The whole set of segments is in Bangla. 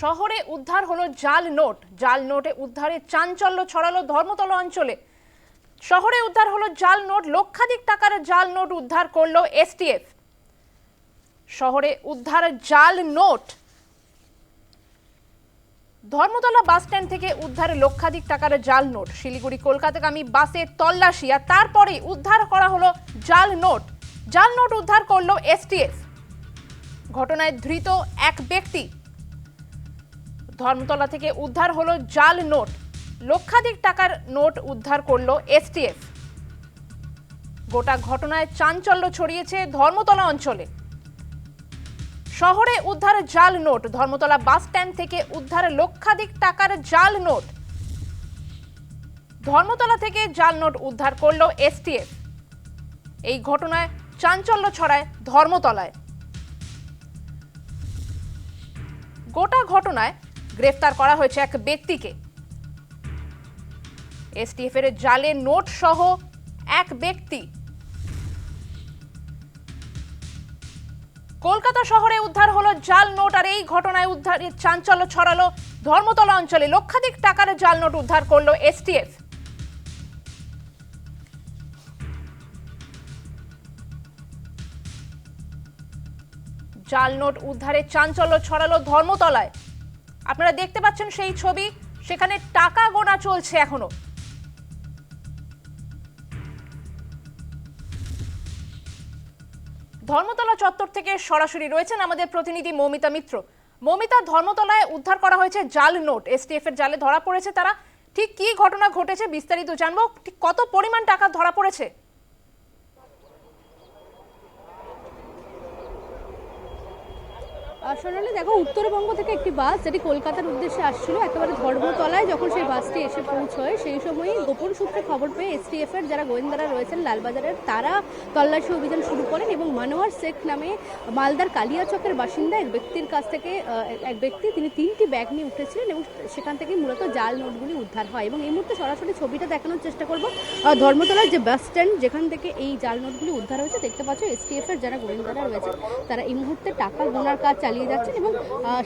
শহরে উদ্ধার হলো জাল নোট। জাল নোটে উদ্ধারে চাঞ্চল্য ছড়ালো ধর্মতলা অঞ্চলে। শহরে উদ্ধার হলো জাল নোট, লক্ষাধিক টাকার জাল নোট উদ্ধার করল এসটিএফ। শহরে উদ্ধার জাল নোট। ধর্মতলা বাস স্ট্যান্ড থেকে উদ্ধার লক্ষাধিক টাকার জাল নোট। শিলিগুড়ি, কলকাতাগামী বাসের তল্লাশি আর তারপরে উদ্ধার করা হলো জাল নোট। জাল নোট উদ্ধার করল এসটিএফ। ঘটনায় ধৃত এক ব্যক্তি। ধর্মতলা থেকে উদ্ধার হলো জাল নোট। লক্ষাধিক টাকার নোট উদ্ধার করল এসটিএফ। গোটা ঘটনায় চাঞ্চল্য ছড়িয়েছে ধর্মতলা অঞ্চলে। শহরে উদ্ধার জাল নোট। ধর্মতলা বাস স্ট্যান্ড থেকে উদ্ধার লক্ষাধিক টাকার জাল নোট। ধর্মতলা থেকে জাল নোট উদ্ধার করল এসটিএফ। এই ঘটনায় চাঞ্চল্য ছড়ায় ধর্মতলায়। গোটা ঘটনায় গ্রেফতার করা হয়েছে এক ব্যক্তিকে। এসটিএফ এর জালে নোট সহ এক ব্যক্তি। কলকাতা শহরে উদ্ধার হলো জাল নোট আর এই ঘটনায় উদ্ধারের চাঞ্চল্য ছড়ালো ধর্মতলা অঞ্চলে। লক্ষাধিক টাকার জাল নোট উদ্ধার করল এসটিএফ। জাল নোট উদ্ধারে চাঞ্চল্য ছড়ালো ধর্মতলায়। আপনারা দেখতে পাচ্ছেন সেই ছবি, সেখানে টাকা গোনা চলছে এখনও। ধর্মতলা চত্বর থেকে সরাসরি রয়েছেন আমাদের প্রতিনিধি মৌমিতা মিত্র। মৌমিতা, ধর্মতলায় উদ্ধার করা হয়েছে জাল নোট। এসটিএফ এর জালে ধরা পড়েছে তারা। ঠিক কি ঘটনা ঘটেছে বিস্তারিত জানব? কত পরিমাণ টাকা ধরা পড়েছে? সোনালি, দেখো, উত্তরবঙ্গ থেকে একটি বাস যেটি কলকাতার উদ্দেশ্যে আসছিল, একেবারে ধর্মতলায় যখন সেই বাসটি এসে পৌঁছয়, সেই সময়ই গোপন সূত্রে খবর পেয়ে এসটিএফ এর যারা গোয়েন্দারা রয়েছেন, লালবাজারের তারা তল্লাশি অভিযান শুরু করেন এবং মানোয়ার শেখ নামে মালদার কালিয়াচকের বাসিন্দা এক ব্যক্তির কাছ থেকে এক ব্যক্তি, তিনি তিনটি ব্যাগ নিয়ে উঠেছিলেন এবং সেখান থেকে মূলত জাল নোটগুলি উদ্ধার হয় এবং এই মুহূর্তে সরাসরি ছবিটা দেখানোর চেষ্টা করব। ধর্মতলার যে বাস স্ট্যান্ড, যেখান থেকে এই জাল নোটগুলি উদ্ধার হয়েছে, দেখতে পাচ্ছ এসটিএফ এর যারা গোয়েন্দারা রয়েছে তারা এই মুহূর্তে টাকা গোনার কাজ চালিয়ে যাচ্ছেন এবং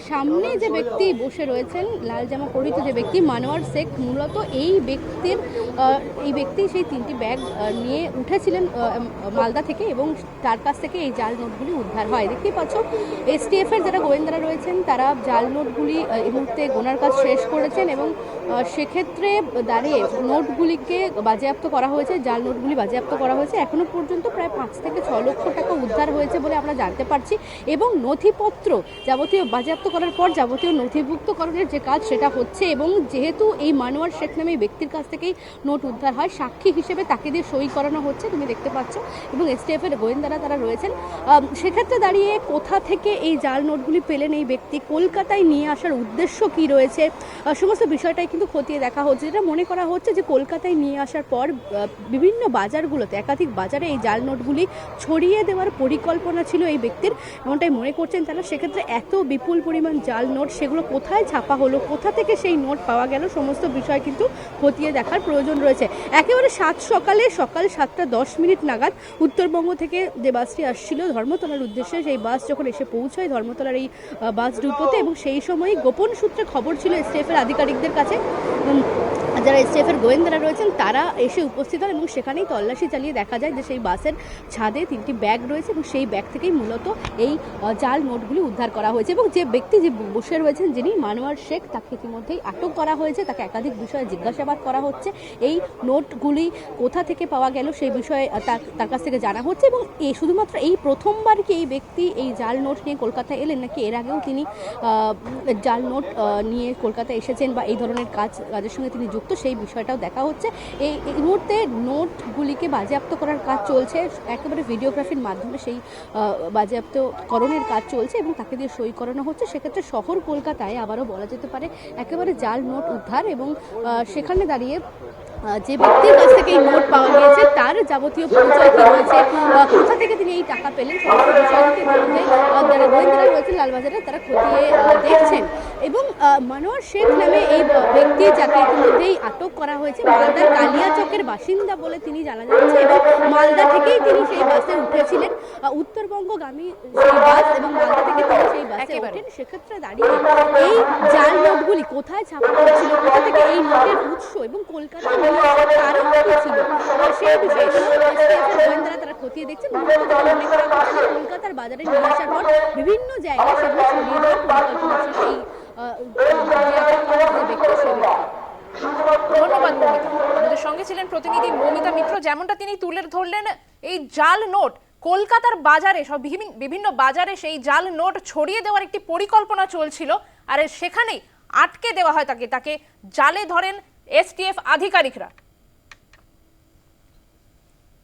সামনে যে ব্যক্তি বসে রয়েছেন, লাল জামা পরিহিত যে ব্যক্তি মানোয়ার শেখ, মূলত এই ব্যক্তির এই ব্যক্তি সেই তিনটি ব্যাগ নিয়ে উঠেছিলেন মালদা থেকে এবং তার কাছ থেকে এই জাল নোটগুলি উদ্ধার হয়। দেখতেই পাচ্ছ এসটিএফ এর যারা গোয়েন্দারা রয়েছেন, তারা জাল নোটগুলি এই মুহূর্তে গোনার কাজ শেষ করেছেন এবং সেক্ষেত্রে দাঁড়িয়ে নোটগুলিকে বাজেয়াপ্ত করা হয়েছে, জাল নোটগুলি বাজেয়াপ্ত করা হয়েছে। এখনও পর্যন্ত প্রায় পাঁচ থেকে ছ লক্ষ টাকা উদ্ধার হয়েছে বলে আমরা জানতে পারছি এবং নথিপত্র যাবতীয় বাজেয়াপ্ত করার পর যাবতীয় নথিভুক্তকরণের যে কাজ সেটা হচ্ছে এবং যেহেতু এই মানোয়ার শেখ নামে ব্যক্তির কাছ থেকেই নোট উদ্ধার হয়, সাক্ষী হিসেবে তাকে দিয়ে সই করানো হচ্ছে, তুমি দেখতে পাচ্ছ, এবং এসটিএফ গোয়েন্দারা তারা রয়েছেন। সেক্ষেত্রে দাঁড়িয়ে কোথা থেকে এই জাল নোটগুলি পেলেন এই ব্যক্তি? কলকাতায় নিয়ে আসার উদ্দেশ্য কি রয়েছে? সমস্ত বিষয়টাই কিন্তু খতিয়ে দেখা হচ্ছে। যেটা মনে করা হচ্ছে যে কলকাতায় নিয়ে আসার পর বিভিন্ন বাজারগুলোতে, একাধিক বাজারে এই জাল নোটগুলি ছড়িয়ে দেওয়ার পরিকল্পনা ছিল এই ব্যক্তির। এমনটাই মনে করছেন তারা, সেক্ষেত্রে এত বিপুল পরিমাণ জাল নোট, সেগুলো কোথায় ছাপা হলো, কোথা থেকে সেই নোট পাওয়া গেল, সমস্ত বিষয় কিন্তু খতিয়ে দেখার প্রয়োজন রয়েছে। একেবারে সাত সকালে, সকাল সাতটা দশ মিনিট নাগাদ উত্তরবঙ্গ থেকে যে বাসটি আসছিল ধর্মতলার উদ্দেশ্যে, সেই বাস যখন এসে পৌঁছয় ধর্মতলার এই বাস ডিপোতে এবং সেই সময় গোপন সূত্রে খবর ছিল এসটিএফের আধিকারিকদের কাছে। যারা এসটিএফের গোয়েন্দারা রয়েছেন, তারা এসে উপস্থিত হন এবং সেখানেই তল্লাশি চালিয়ে দেখা যায় যে সেই বাসের ছাদে তিনটি ব্যাগ রয়েছে এবং সেই ব্যাগ থেকেই মূলত এই জাল নোটগুলি উদ্ধার করা হয়েছে এবং যে ব্যক্তি যে বসে রয়েছেন যিনি মানোয়ার শেখ, তাকে ইতিমধ্যেই আটক করা হয়েছে। তাকে একাধিক বিষয়ে জিজ্ঞাসাবাদ করা হচ্ছে। এই নোটগুলি কোথা থেকে পাওয়া গেল সেই বিষয়ে তার কাছ থেকে জানা হচ্ছে এবং এই শুধুমাত্র এই প্রথমবার কি এই ব্যক্তি এই জাল নোট নিয়ে কলকাতায় এলেন নাকি এর আগেও তিনি জাল নোট নিয়ে কলকাতায় এসেছেন বা এই ধরনের কাজ, কাজের সঙ্গে তিনি যুক্ত সেই বিষয়টাও দেখা হচ্ছে। এই এই মুহূর্তে নোটগুলিকে বাজেয়াপ্ত করার কাজ চলছে। একেবারে ভিডিওগ্রাফির মাধ্যমে সেই বাজেয়াপ্তকরণের কাজ চলছে এবং তাকে দিয়ে সই করানো হচ্ছে। সেক্ষেত্রে শহর কলকাতায় আবারও বলা যেতে পারে একেবারে জাল নোট উদ্ধার এবং সেখানে দাঁড়িয়ে যে ব্যক্তির কাছ থেকে এই নোট পাওয়া গিয়েছে তার যাবতীয় পরিচয় কি রয়েছে কোথা থেকে তিনি এই টাকা পেলেন সমস্ত বিষয় কিন্তু যারা গোয়েন্দারা রয়েছেন লালবাজারে তারা খতিয়ে দেখছেন। মানোয়ার শেখ নামে এই ব্যক্তি যাকে ইতিমধ্যেই আটক করা হয়েছে মালদার কালিয়াচকের বাসিন্দা বলে তিনি জানা যাচ্ছে এবং মালদা থেকেই তিনি সেই বাসে উঠেছিলেন। উত্তরবঙ্গগামী সেই বাস এবং মালদা থেকে তিনি সেই বাসে। ওঠেন। সেক্ষেত্রে দাঁড়িয়ে এই জাল নোটগুলি কোথায় ছাপা হচ্ছিল কোথা থেকে এই নোটের উৎস এবং কলকাতায় নিয়ে কারণ কি ছিল? সেই বিষয়গুলো গোয়েন্দারা তারা খতিয়ে দেখছেন। কলকাতার বাজারে নিয়ে আসার পর বিভিন্ন জায়গায় সেগুলো ছড়িয়ে দেওয়ার পরিকল্পনা ছিল। সেই ধন্যবাদ, মমিতা। আমাদের সঙ্গে ছিলেন প্রতিনিধি মমিতা মিত্র। যেমনটা তিনি তুলে ধরলেন, এই জাল নোট কলকাতার বাজারে, সব বিভিন্ন বাজারে সেই জাল নোট ছড়িয়ে দেওয়ার একটি পরিকল্পনা চলছিল। আর সেখানেই আটকে দেওয়া হয় তাকে। তাকে জালে ধরেন এসটিএফ আধিকারিকরা।